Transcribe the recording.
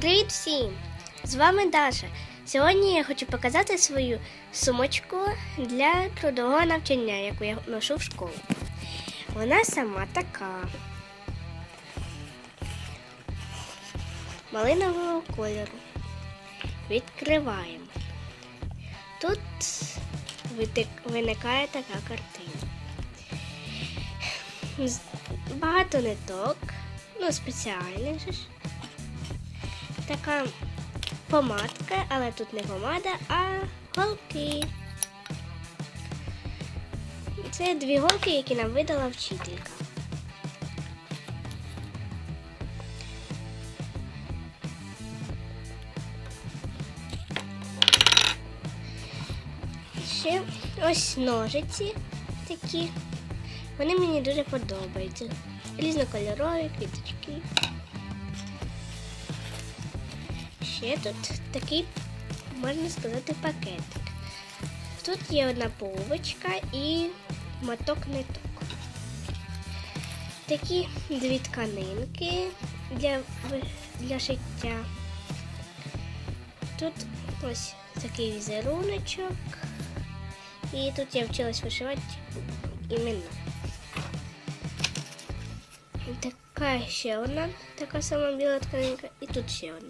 Привіт всім! З вами Даша. Сьогодні я хочу показати свою сумочку для трудового навчання, яку я ношу в школу. Вона сама така. Малинового кольору. Відкриваємо. Тут виникає така картина. Багато ниток, ну спеціальних же така помадка, але тут не помада, а голки. Це дві голки, які нам видала вчителька. Ще ось ножиці такі. Вони мені дуже подобаються. Різнокольорові квіточки. Ще тут такий, можна сказати, пакетик. Тут є одна половочка і моток ниток. Такі дві тканинки для, для шиття. Тут ось такий візеруночок. І тут я вчилась вишивати імена. Така ще одна, така сама біла тканинка, і тут ще одна.